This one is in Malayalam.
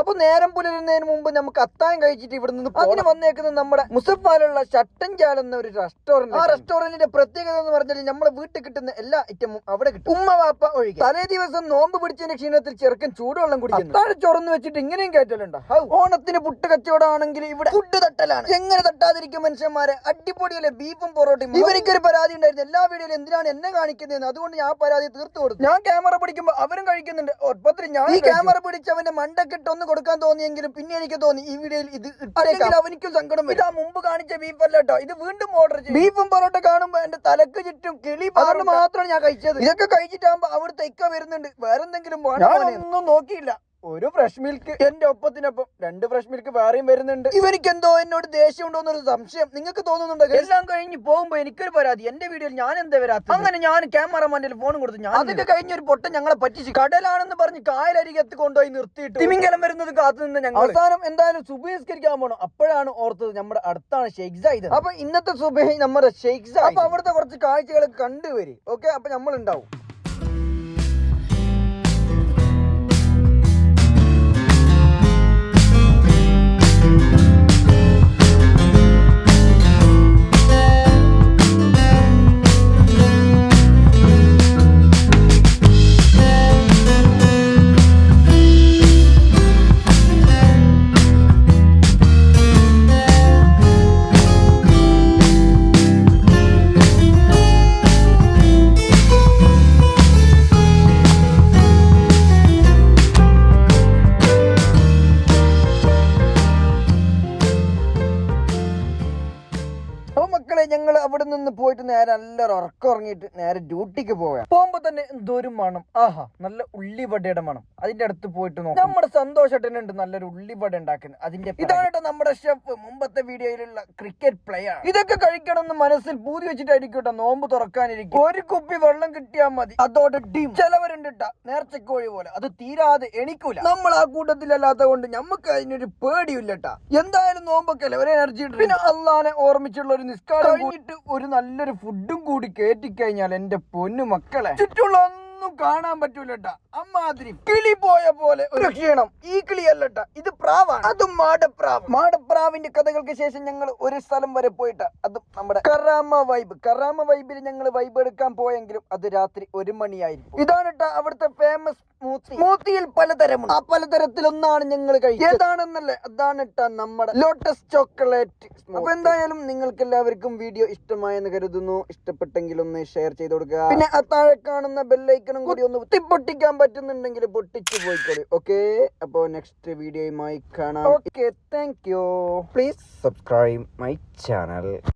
അപ്പൊ നേരം പുലരുന്നതിന് മുമ്പ് നമുക്ക് അത്താഴം കഴിച്ചിട്ട് ഇവിടെ നിന്ന് അങ്ങനെ വന്നേക്കുന്നത് നമ്മുടെ മുസഫാലുള്ള ചട്ടഞ്ചാൽ എന്ന ഒരു റെസ്റ്റോറന്റ് ആ റെസ്റ്റോറന്റിന്റെ പ്രത്യേകത എന്ന് പറഞ്ഞാൽ നമ്മുടെ വീട്ടിൽ കിട്ടുന്ന എല്ലാ ഐറ്റമും അവിടെ കിട്ടും. ഉമ്മ വാപ്പ ഒഴികെ. തലേ ദിവസം നോമ്പ് പിടിച്ചതിന് ക്ഷീണത്തിൽ ചെറുക്കൻ ചൂടുവെള്ളം കുടിക്കുന്നു. താഴെ ചൊറന്ന് വെച്ചിട്ട് ഇങ്ങനെയും കയറ്റലുണ്ടോ ഓണത്തിന് പുട്ട് കച്ചവടമാണെങ്കിൽ ഇവിടെ ഫുഡ് തട്ടലാണ്. എങ്ങനെ തട്ടാതിരിക്കും മനുഷ്യന്മാരെ? അടിപൊളിയല്ലേ? ബീഫും പൊറോട്ടയും. ഇവർക്കൊരു പരാതി ഉണ്ടായിരുന്നു. എല്ലാ വീഡിയോയിലും എന്തിനാണ് എന്നെ കാണിക്കുന്നതെന്ന് അതുകൊണ്ട് ഞാൻ ആ പരാതി തീർത്തു കൊടുത്തു. ഞാൻ ക്യാമറ പിടിക്കുമ്പോൾ അവരും കഴിക്കുന്നുണ്ട്. ഒപ്പത്തിൽ ഞാൻ ഈ ക്യാമറ പിടിച്ചവന്റെ അവന്റെ മണ്ടക്കിട്ട് ഒന്ന് കൊടുക്കാൻ തോന്നിയെങ്കിലും പിന്നെ എനിക്ക് തോന്നി ഈ വീഡിയോയിൽ ഇത് ഇട്ടേക്കാം. അവനിക്കും സങ്കടം വരും. ഇതാ മുമ്പ് കാണിച്ച ബീഫ് അല്ല കേട്ടോ ഇത് വീണ്ടും ഓർഡർ ചെയ്യും. ബീഫും പൊറോട്ട കാണുമ്പോ എന്റെ തലക്ക് ചുറ്റും കിളി അതുകൊണ്ട് മാത്രമാണ് ഞാൻ കഴിച്ചത്. ഇതൊക്കെ കഴിച്ചിട്ടാകുമ്പോ അവിടുത്തെ ഇക്ക വരുന്നുണ്ട്. വേറെന്തെങ്കിലും ഒന്നും നോക്കിയില്ല. ഒരു ഫ്രഷ് മിൽക്ക് എന്റെ ഒപ്പത്തിനൊപ്പം രണ്ട് ഫ്രഷ് മിൽക്ക് വേറെയും വരുന്നുണ്ട്. ഇവനിക്ക് എന്തോ എന്നോട് ദേഷ്യം ഉണ്ടോ എന്നൊരു സംശയം നിങ്ങൾക്ക് തോന്നുന്നുണ്ടോ എല്ലാം കഴിഞ്ഞ് പോകുമ്പോ എനിക്കൊരു പരാതി. എന്റെ വീഡിയോയിൽ ഞാൻ എന്താ വരാത്ത അങ്ങനെ ഞാൻ ക്യാമറമാന്റെ ഫോൺ കൊടുത്തു ഞാൻ അതൊക്കെ കഴിഞ്ഞ ഒരു പൊട്ടം ഞങ്ങളെ പറ്റിച്ച് കടലാണെന്ന് പറഞ്ഞ് കായലരികത്ത് കൊണ്ടുപോയി നിർത്തിയിട്ട് തിമിങ്കലം വരുന്നത് കാത്തു നിന്ന് ഞങ്ങൾ അവസാനം എന്തായാലും സുബഹിസ്കരിക്കാൻ പോകണം അപ്പോഴാണ് ഓർത്തത് നമ്മുടെ അടുത്താണ് ഷെയ്ക്സ് സായിദ് അപ്പൊ ഇന്നത്തെ സുബഹി നമ്മുടെ ഷെയ്ക്സ് സായിദ്. അപ്പൊ അവിടുത്തെ കുറച്ച് കാഴ്ചകൾ കണ്ടുവരും. ഓക്കെ? അപ്പൊ നമ്മൾ ഉണ്ടാവും മക്കളെ ഞങ്ങൾ അവിടെ നിന്ന് പോയിട്ട് നേരെ നല്ല ഉറക്കം ഉറങ്ങിയിട്ട് നേരെ ഡ്യൂട്ടിക്ക് പോവാം പോകുമ്പോ തന്നെ എന്തോരും മണം. ആഹാ നല്ല ഉള്ളിവടയുടെ മണം. അതിന്റെ അടുത്ത് പോയിട്ട് നോക്കാം. നമ്മുടെ സന്തോഷട്ടനുണ്ട് നല്ലൊരു ഉള്ളിവട ഉണ്ടാക്കുന്നത് അതിന്റെ ഇതാണ് നമ്മുടെ ഷെഫ് മുമ്പത്തെ വീഡിയോയിലുള്ള ക്രിക്കറ്റ് പ്ലെയർ ഇതൊക്കെ കഴിക്കണം എന്ന് മനസ്സിൽ പൂതി വെച്ചിട്ടായിരിക്കും കേട്ടോ നോമ്പ് തുറക്കാനിരിക്കും ഒരു കുപ്പി വെള്ളം കിട്ടിയാൽ മതി. അതോടെ ടീം ചിലവരുണ്ട് നേർച്ചക്കോഴി പോലെ. അത് തീരാതെ എണിക്കൂല. നമ്മൾ ആ കൂട്ടത്തിലല്ലാത്ത കൊണ്ട് നമുക്ക് അതിനൊരു പേടിയില്ലട്ടാ എന്തായാലും നോമ്പൊക്കെ അല്ലേ ഒരു എനർജി പിന്നെ അള്ളാനെ ഓർമ്മിച്ചുള്ള ഒരു നിസ്കാരം കഴിഞ്ഞിട്ട് ഒരു നല്ലൊരു ഫുഡും കൂടി കയറ്റി കഴിഞ്ഞാൽ എന്റെ പൊന്നു മക്കളെ. ചുറ്റുള്ള ഒന്നും കാണാൻ പറ്റൂലട്ടാ. അമ്മാതിരി കിളി പോയ പോലെ ഒരു ക്ഷീണം. ഈ കിളിയല്ലട്ട. ഇത് പ്രാവാണ് അതും മാടപ്രാവ്. മാടപ്രാവിന്റെ കഥകൾക്ക് ശേഷം ഞങ്ങൾ ഒരു സ്ഥലം വരെ പോയിട്ട് അതും നമ്മുടെ കറാമ വൈബ്. കറാമ വൈബിൽ ഞങ്ങൾ വൈബ് എടുക്കാൻ പോയെങ്കിലും അത് രാത്രി ഒരു മണിയായിരിക്കും. ഇതാണ് കേട്ടോ അവിടുത്തെ ഫേമസ് സ്മൂത്തി സ്മൂത്തിയിൽ പലതരമുണ്ട്. ആ പലതരത്തിലൊന്നാണ് ഞങ്ങൾ കഴിച്ചത്. ഏതാണെന്നല്ലേ? അതാണ് കേട്ടോ നമ്മുടെ ലോട്ടസ് ചോക്ലേറ്റ് അപ്പൊ എന്തായാലും നിങ്ങൾക്ക് എല്ലാവർക്കും വീഡിയോ ഇഷ്ടമായെന്ന് കരുതുന്നു. ഇഷ്ടപ്പെട്ടെങ്കിൽ ഒന്ന് ഷെയർ ചെയ്ത് കൊടുക്കുക. പിന്നെ ആ താഴെ കാണുന്ന ബെല്ലൈക്കണും കൂടി ഒന്ന് പൊട്ടിക്കാൻ പറ്റുന്നുണ്ടെങ്കിൽ പൊട്ടിച്ചു പോയിക്കോളി. ഓക്കെ അപ്പോ നെക്സ്റ്റ് വീഡിയോയുമായി കാണാം okay thank you please subscribe my channel